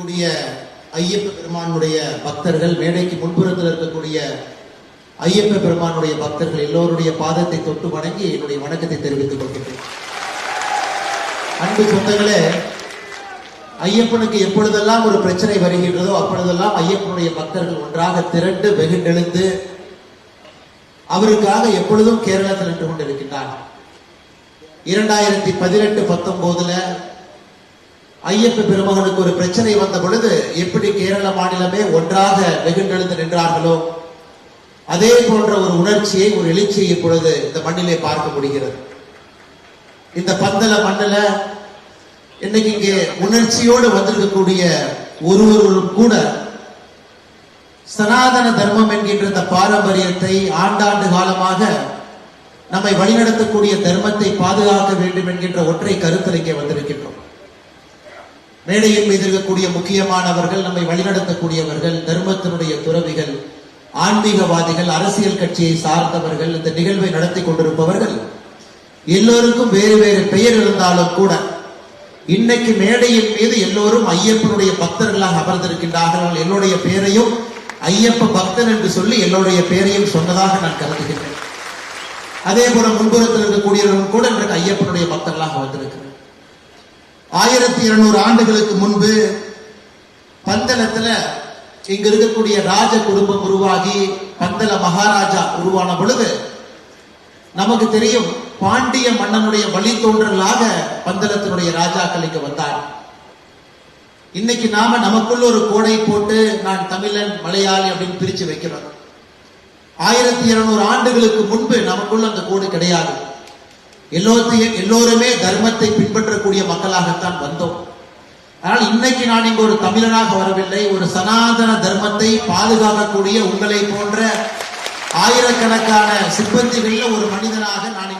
இருக்கக்கூடிய ஐயப்ப பெருமானுடைய பக்தர்கள் மேடைக்கு முன்புறத்தில் இருக்கக்கூடிய ஐயப்ப பெருமானுடைய பக்தர்கள் எல்லோருடைய பாதத்தை தொட்டு வணங்கி என்னுடைய வணக்கத்தை தெரிவித்துக் கொள்கிறேன் அன்பு சொந்தங்களே ஐயப்பனுக்கு எப்பொழுதெல்லாம் ஒரு பிரச்சனை வருகின்றதோ அப்பொழுதெல்லாம் ஐயப்பனுடைய பக்தர்கள் ஒன்றாக திரண்டு வெகுண்டெழுந்து அவருக்காக எப்பொழுதும் கேரளத்தில் நின்று கொண்டிருக்கின்றார் இரண்டாயிரத்தி பதினெட்டு பத்தொன்பதுல ஐயப்ப பெருமகனுக்கு ஒரு பிரச்சனை வந்த பொழுது எப்படி கேரள மாநிலமே ஒன்றாக வெகுண்டெழுந்து நின்றார்களோ அதே போன்ற ஒரு உணர்ச்சியை ஒரு எழுச்சியை இப்பொழுது இந்த மண்ணிலே பார்க்க முடிகிறது. இந்த பந்தல மண்ணில இன்னைக்கு இங்கே உணர்ச்சியோடு வந்திருக்கக்கூடிய ஒருவரும் கூட சனாதன தர்மம் என்கின்ற இந்த பாரம்பரியத்தை ஆண்டாண்டு காலமாக நம்மை வழிநடத்தக்கூடிய தர்மத்தை பாதுகாக்க வேண்டும் என்கின்ற ஒற்றை கருத்தில் இங்கே வந்திருக்கின்றோம். மேடையின் மீது இருக்கக்கூடிய முக்கியமானவர்கள் நம்மை வழிநடத்தக்கூடியவர்கள் தர்மத்தினுடைய துறவிகள் ஆன்மீகவாதிகள் அரசியல் கட்சியை சார்ந்தவர்கள் இந்த நிகழ்வை நடத்தி கொண்டிருப்பவர்கள் எல்லோருக்கும் வேறு வேறு பெயர் இருந்தாலும் கூட இன்னைக்கு மேடையின் மீது எல்லோரும் ஐயப்பனுடைய பக்தர்களாக அமர்ந்திருக்கின்றார்கள். என்னுடைய பெயரையும் ஐயப்ப பக்தன் என்று சொல்லி என்னுடைய பெயரையும் சொன்னதாக நான் கருதுகின்றேன். அதே போல முன்புறத்தில் இருக்கக்கூடியவர்கள் கூட இன்றைக்கு ஐயப்பனுடைய பக்தர்களாக வந்திருக்கிறேன் ஆயிரத்தி இருநூறு ஆண்டுகளுக்கு முன்பு பந்தளத்துல இங்க இருக்கக்கூடிய ராஜ குடும்பம் உருவாகி பந்தல மகாராஜா உருவான பொழுது நமக்கு தெரியும் பாண்டிய மன்னனுடைய வழித்தோன்றலாக பந்தளத்தினுடைய ராஜாக்கள் இங்க வந்தார். இன்னைக்கு நாம நமக்குள்ள ஒரு கோடை போட்டு நான் தமிழன் மலையாளி அப்படின்னு பிரிச்சு வைக்கிறோம். ஆயிரத்தி இருநூறு ஆண்டுகளுக்கு முன்பு நமக்குள்ள அந்த கோடு கிடையாது. எல்லோத்தையும் எல்லோருமே தர்மத்தை பின்பற்றக்கூடிய மக்களாகத்தான் வந்தோம். ஆனால் இன்னைக்கு நான் இங்கு ஒரு தமிழனாக வரவில்லை. ஒரு சனாதன தர்மத்தை பாதுகாக்கக்கூடிய உங்களை போன்ற ஆயிரக்கணக்கான சிப்பந்திகளில் ஒரு மனிதனாக நான்